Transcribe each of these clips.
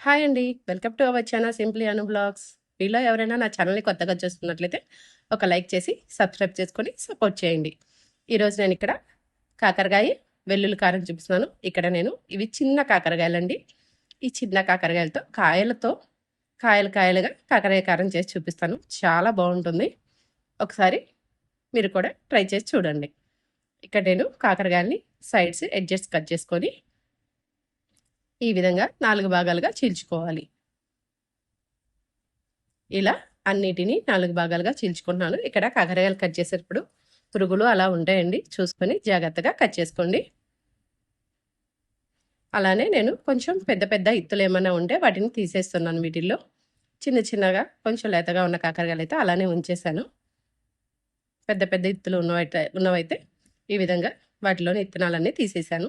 Hi అండి. Welcome to our channel simply Anu vlogs. మీలో ఎవరైనా నా ఛానల్‌ని కొత్తగా చూస్తున్నట్లయితే ఒక లైక్ చేసి సబ్స్క్రైబ్ చేసుకొని సపోర్ట్ చేయండి. ఈరోజు నేను ఇక్కడ కాకరకాయ, వెల్లుల్లి కారం చూపిస్తున్నాను. ఇక్కడ నేను ఇవి చిన్న కాకరకాయలండి. ఈ చిన్న కాకరకాయలతో కాయలతో కాయలు కాయలుగా కాకరకాయ కారం చేసి చూపిస్తాను. చాలా బాగుంటుంది. ఒకసారి మీరు కూడా ట్రై చేసి చూడండి. ఇక్కడ నేను కాకరకాయలని సైడ్స్ ఎడ్జెస్ కట్ చేసుకొని ఈ విధంగా నాలుగు భాగాలుగా చీల్చుకోవాలి. ఇలా అన్నిటినీ నాలుగు భాగాలుగా చీల్చుకుంటున్నాను. ఇక్కడ కాకరకాయలు కట్ చేసేటప్పుడు పురుగులు అలా ఉంటాయండి. చూసుకొని జాగ్రత్తగా కట్ చేసుకోండి. అలానే నేను కొంచెం పెద్ద పెద్ద ఇత్తులు ఏమైనా ఉంటే వాటిని తీసేస్తున్నాను వీటిల్లో. చిన్న చిన్నగా కొంచెం లేతగా ఉన్న కాకరకాయలు అయితే అలానే ఉంచేసాను పెద్ద పెద్ద ఇత్తులు ఉన్నవైతే ఉన్నవైతే ఈ విధంగా వాటిలోని ఇత్తనాలన్నీ తీసేసాను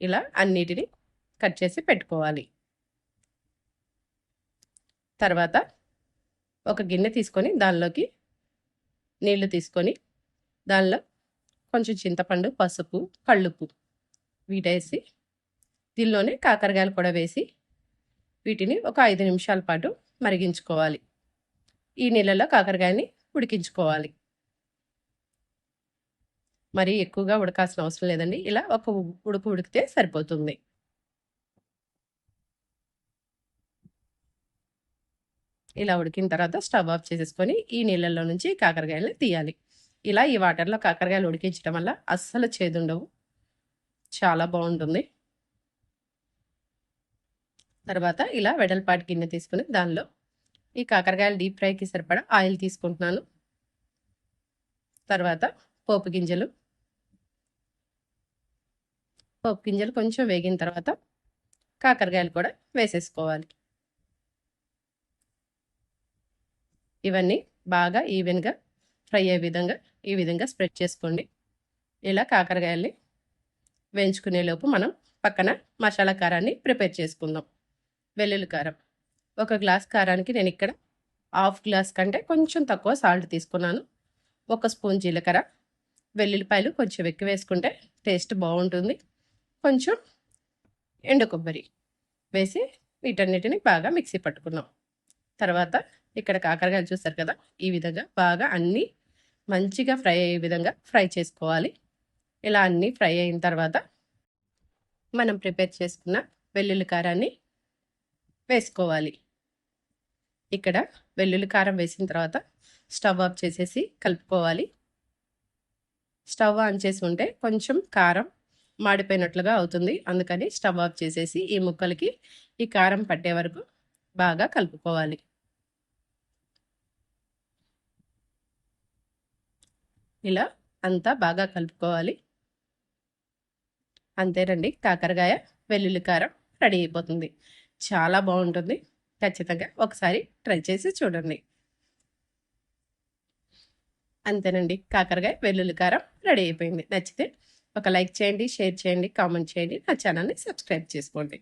ఇలా అన్నిటిని కట్ చేసి పెట్టుకోవాలి. తర్వాత ఒక గిన్నె తీసుకొని దానిలోకి నీళ్ళు తీసుకొని దానిలో కొంచెం చింతపండు పసుపు కళ్ళుప్పు వీటేసి దీనిలోనే కాకరకాయలు కూడా వేసి వీటిని ఒక ఐదు నిమిషాల పాటు మరిగించుకోవాలి. ఈ నీళ్ళలో కాకరకాయని ఉడికించుకోవాలి. మరి ఎక్కువగా ఉడకాల్సిన అవసరం లేదండి. ఇలా ఒక ఉడుకు ఉడికితే సరిపోతుంది. ఇలా ఉడికిన తర్వాత స్టవ్ ఆఫ్ చేసేసుకొని ఈ నీళ్ళల్లో నుంచి కాకరకాయలు తీయాలి. ఇలా ఈ వాటర్లో కాకరకాయలు ఉడికించడం వల్ల అస్సలు చేదుండవు. చాలా బాగుంటుంది. తర్వాత ఇలా వెడల్పాటి గిన్నె తీసుకుని దానిలో ఈ కాకరకాయలు డీప్ ఫ్రైకి సరిపడా ఆయిల్ తీసుకుంటున్నాను. తర్వాత పోపు గింజలు పప్పు గింజలు కొంచెం వేగిన తర్వాత కాకరకాయలు కూడా వేసేసుకోవాలి. ఇవన్నీ బాగా ఈవెన్గా ఫ్రై అయ్యే విధంగా ఈ విధంగా స్ప్రెడ్ చేసుకోండి. ఇలా కాకరకాయల్ని వేయించుకునేలోపు మనం పక్కన మసాలా కారాన్ని ప్రిపేర్ చేసుకుందాం. వెల్లుల్లి కారం. ఒక గ్లాస్ కారానికి నేను ఇక్కడ హాఫ్ గ్లాస్ కంటే కొంచెం తక్కువ సాల్ట్ తీసుకున్నాను. ఒక స్పూన్ జీలకర్ర. వెల్లుల్లిపాయలు కొంచెం ఎక్కువ వేసుకుంటే టేస్ట్ బాగుంటుంది. కొంచెం ఎండు కొబ్బరి వేసి వీటన్నిటిని బాగా మిక్సీ పట్టుకున్నాం. తర్వాత ఇక్కడ కాకరకాయలు చూస్తారు కదా ఈ విధంగా బాగా అన్నీ మంచిగా ఫ్రై అయ్యే విధంగా ఫ్రై చేసుకోవాలి. ఇలా అన్నీ ఫ్రై అయిన తర్వాత మనం ప్రిపేర్ చేసుకున్న వెల్లుల్లి కారాన్ని వేసుకోవాలి. ఇక్కడ వెల్లుల్లి కారం వేసిన తర్వాత స్టవ్ ఆఫ్ చేసేసి కలుపుకోవాలి. స్టవ్ ఆన్ చేసి ఉంటే కొంచెం కారం మాడిపోయినట్లుగా అవుతుంది. అందుకని స్టవ్ ఆఫ్ చేసేసి ఈ ముక్కలకి ఈ కారం పట్టే వరకు బాగా కలుపుకోవాలి. ఇలా అంతా బాగా కలుపుకోవాలి. అంతేనండి కాకరకాయ వెల్లుల్లి కారం రెడీ అయిపోతుంది. చాలా బాగుంటుంది. ఖచ్చితంగా ఒకసారి ట్రై చేసి చూడండి. అంతేనండి కాకరకాయ వెల్లుల్లి కారం రెడీ అయిపోయింది. నచ్చితే ఒక లైక్ చేయండి షేర్ చేయండి కామెంట్ చేయండి. నా ఛానల్ని సబ్స్క్రైబ్ చేసుకోండి.